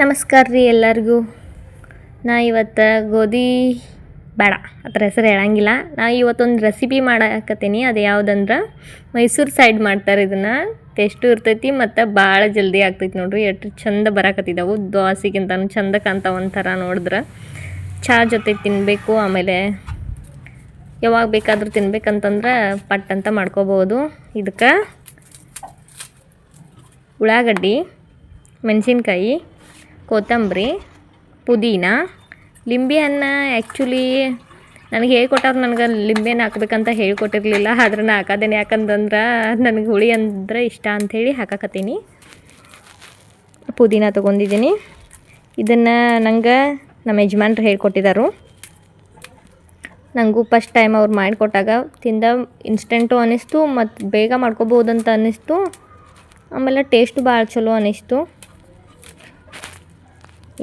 ನಮಸ್ಕಾರ ರೀ ಎಲ್ಲರಿಗೂ. ನಾ ಇವತ್ತು ಗೋಧಿ ಬೇಡ, ಅದ್ರ ಹೆಸರು ಹೇಳಂಗಿಲ್ಲ. ನಾ ಇವತ್ತೊಂದು ರೆಸಿಪಿ ಮಾಡಾಕತ್ತೀನಿ, ಅದು ಯಾವುದಂದ್ರೆ ಮೈಸೂರು ಸೈಡ್ ಮಾಡ್ತಾರೆ ಇದನ್ನು. ಟೇಸ್ಟು ಇರ್ತೈತಿ ಮತ್ತು ಭಾಳ ಜಲ್ದಿ ಆಗ್ತೈತಿ ನೋಡ್ರಿ. ಎಷ್ಟು ಚಂದ ಬರಾಕತ್ತಿದ್ದಾವು ದೋಸೆಗಿಂತನೂ ಚಂದ ಕಾಣ್ತಾವ ಒಂಥರ ನೋಡಿದ್ರೆ. ಚಹಾ ಜೊತೆ ತಿನ್ನಬೇಕು ಆಮೇಲೆ ಯಾವಾಗ ಬೇಕಾದರೂ ತಿನ್ಬೇಕಂತಂದ್ರೆ ಪಟ್ ಅಂತ ಮಾಡ್ಕೋಬೋದು. ಇದಕ್ಕೆ ಉಳ್ಳಾಗಡ್ಡಿ, ಮೆಣಸಿನ್ಕಾಯಿ ಕೊತ್ತಂಬರಿ, ಪುದೀನ. ಲಿಂಬೆ ಹಣ್ಣ ಆ್ಯಕ್ಚುಲಿ ನನಗೆ ಹೇಳ್ಕೊಟ್ಟವ್ರು ನನಗೆ ಲಿಂಬೆನ ಹಾಕ್ಬೇಕಂತ ಹೇಳ್ಕೊಟ್ಟಿರಲಿಲ್ಲ, ಆದ್ರೆ ನಾ ಹಾಕೋದೇನೆ. ಯಾಕಂತಂದ್ರೆ ನನಗೆ ಹುಳಿ ಅಂದ್ರೆ ಇಷ್ಟ ಅಂಥೇಳಿ ಹಾಕಕತ್ತೀನಿ. ಪುದೀನ ತೊಗೊಂಡಿದ್ದೀನಿ. ಇದನ್ನು ನಂಗೆ ನಮ್ಮ ಯಜಮಾನ್ರು ಹೇಳ್ಕೊಟ್ಟಿದ್ದಾರೆ ನನಗೂ ಫಸ್ಟ್ ಟೈಮ್ ಅವ್ರು ಮಾಡಿಕೊಟ್ಟಾಗ ತಿಂದ ಇನ್ಸ್ಟೆಂಟು ಅನ್ನಿಸ್ತು ಮತ್ತು ಬೇಗ ಮಾಡ್ಕೋಬೋದಂತ ಅನ್ನಿಸ್ತು ಆಮೇಲೆ ಟೇಸ್ಟು ಭಾಳ ಚಲೋ ಅನ್ನಿಸ್ತು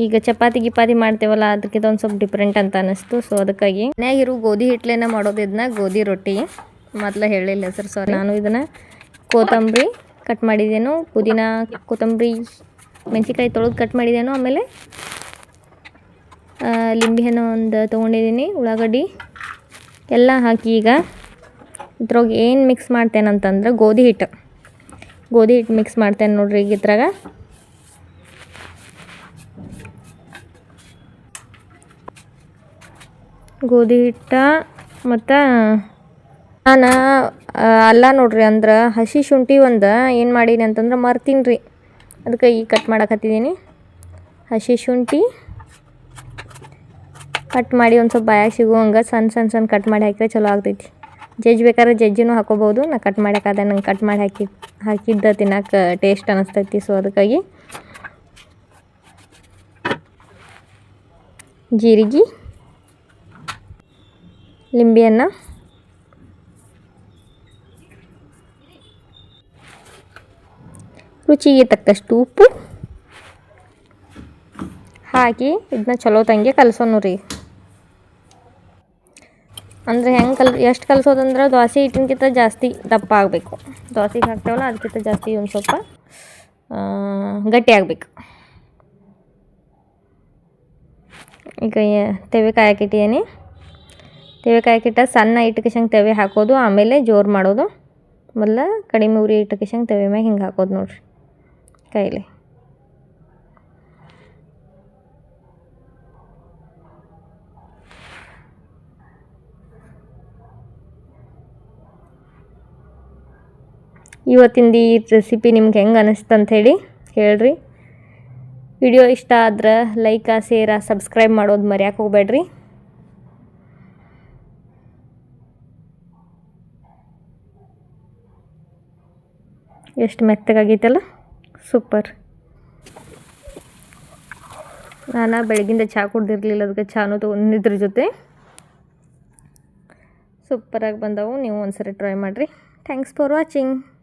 ಈಗ ಚಪಾತಿ ಗಿಪಾತಿ ಮಾಡ್ತೇವಲ್ಲ ಅದಕ್ಕಿಂತ ಒಂದು ಸ್ವಲ್ಪ ಡಿಫ್ರೆಂಟ್ ಅಂತ ಅನಿಸ್ತು. ಸೊ ಅದಕ್ಕಾಗಿ ಮನ್ಯಾಗಿರೋ ಗೋಧಿ ಹಿಟ್ಲೇನ ಮಾಡೋದು ಇದನ್ನ ಗೋಧಿ ರೊಟ್ಟಿ. ಮೊದಲ ಹೇಳಿಲ್ಲ ಸರ್ ಸಾರಿ ನಾನು ಇದನ್ನು ಕೊತ್ತಂಬರಿ ಕಟ್ ಮಾಡಿದ್ದೇನು ಪುದೀನ ಕೊತ್ತಂಬರಿ ಮೆಣಸಿನ್ಕಾಯಿ ತೊಳೆದು ಕಟ್ ಮಾಡಿದ್ದೇನು ಆಮೇಲೆ ಲಿಂಬೆಹಣ್ಣು ಒಂದು ತೊಗೊಂಡಿದ್ದೀನಿ ಉಳ್ಳಾಗಡ್ಡಿ ಎಲ್ಲ ಹಾಕಿ ಈಗ ಇದ್ರೊಳಗೆ ಏನು ಮಿಕ್ಸ್ ಮಾಡ್ತೇನೆ ಅಂತಂದ್ರೆ ಗೋಧಿ ಹಿಟ್ಟು. ಗೋಧಿ ಹಿಟ್ಟು ಮಿಕ್ಸ್ ಮಾಡ್ತೇನೆ ನೋಡ್ರಿ ಈಗ ಇದ್ರಾಗ. ಗೋಧಿ ಹಿಟ್ಟ ಮತ್ತು ನಾನು ಅಲ್ಲ ನೋಡ್ರಿ ಅಂದ್ರೆ ಹಸಿ ಶುಂಠಿ ಒಂದು ಏನು ಮಾಡೀನಿ ಅಂತಂದ್ರೆ ಮರ್ತೀನಿ ರೀ. ಅದಕ್ಕೆ ಈಗ ಕಟ್ ಮಾಡಕತ್ತಿದ್ದೀನಿ ಹಸಿ ಶುಂಠಿ ಕಟ್ ಮಾಡಿ ಒಂದು ಸ್ವಲ್ಪ ಬಾಯಾಗ ಸಿಗುವಂಗೆ ಸಣ್ಣ ಸಣ್ಣ ಸಣ್ಣ ಕಟ್ ಮಾಡಿ ಹಾಕಿದ್ರೆ ಚಲೋ ಆಗ್ತೈತಿ. ಜಜ್ಜಿ ಬೇಕಾದ್ರೆ ಜಜ್ಜಿನೂ ಹಾಕೋಬೋದು ನಾ ಕಟ್ ಮಾಡೋಕ್ಕಾದ ನಂಗೆ ಕಟ್ ಮಾಡಿ ಹಾಕಿ, ಹಾಕಿದ್ದ ತಿನ್ನಕ್ಕೆ ಟೇಸ್ಟ್ ಅನ್ನಿಸ್ತೈತಿ ಸೊ ಅದಕ್ಕಾಗಿ ಜೀರಿಗೆ ಲಿಂಬೆಯನ್ನು ರುಚಿಗೆ ತಕ್ಕಷ್ಟು ಉಪ್ಪು ಹಾಕಿ ಇದನ್ನ ಚಲೋ ತಂಗೆ ಕಲಸೋನು ರೀ ಅಂದರೆ ಹೆಂಗೆ ಕಲ್ ಎಷ್ಟು ಕಲಸೋದಂದ್ರೆ ದೋಸೆ ಹಿಟ್ಟಿನಕಿಂತ ಜಾಸ್ತಿ ದಪ್ಪ ಆಗಬೇಕು ದೋಸೆಗೆ ಹಾಕ್ತೇವಲ್ಲ ಅದಕ್ಕಿಂತ ಜಾಸ್ತಿ ಒಂದು ಸ್ವಲ್ಪ ಆ, ಗಟ್ಟಿ ಆಗಬೇಕು ಈಗ ಎ- ತೆವೆ ಕಾಯಕ್ಕಿಟ್ಟಿದ್ದೀನಿ ತೆವೆ ಕಾಯಕ್ಕಿಟ್ಟ ಸಣ್ಣ ಇಟ್ಕಿಸಂಗೆ ತೆವೆ ಹಾಕೋದು, ಆಮೇಲೆ ಜೋರು ಮಾಡೋದು. ಮೊದಲ ಕಡಿಮೆ ಉರಿ ಇಟ್ಕಿಸಂಗೆ ತೆವೆ ಮ್ಯಾಗ ಹಿಂಗೆ ಹಾಕೋದು ನೋಡ್ರಿ ಕೈಲಿ. ಇವತ್ತಿಂದು ಈ ರೆಸಿಪಿ ನಿಮ್ಗೆ ಹೆಂಗೆ ಅನಿಸ್ತು ಅಂಥೇಳಿ ಹೇಳ್ರಿ. ವಿಡಿಯೋ ಇಷ್ಟ ಆದ್ರೆ ಲೈಕ, ಶೇರ, ಸಬ್ಸ್ಕ್ರೈಬ್ ಮಾಡೋದು ಮರ್ಯಾಕೆ ಹೋಗ್ಬೇಡ್ರಿ. ಎಷ್ಟು ಮೆತ್ತಗಾಗೈತಲ್ಲ? ಸೂಪರ್. ನಾನು ಬೆಳಗಿಂದ ಚಹಾ ಕುಡ್ದಿರಲಿಲ್ಲ ಅದಕ್ಕೆ ಚಾನು ತೊಗೊಂಡಿದ್ರ ಜೊತೆ. ಸೂಪರಾಗಿ ಬಂದವು, ನೀವು ಒಂದ್ಸರಿ ಟ್ರೈ ಮಾಡಿರಿ. Thanks for watching.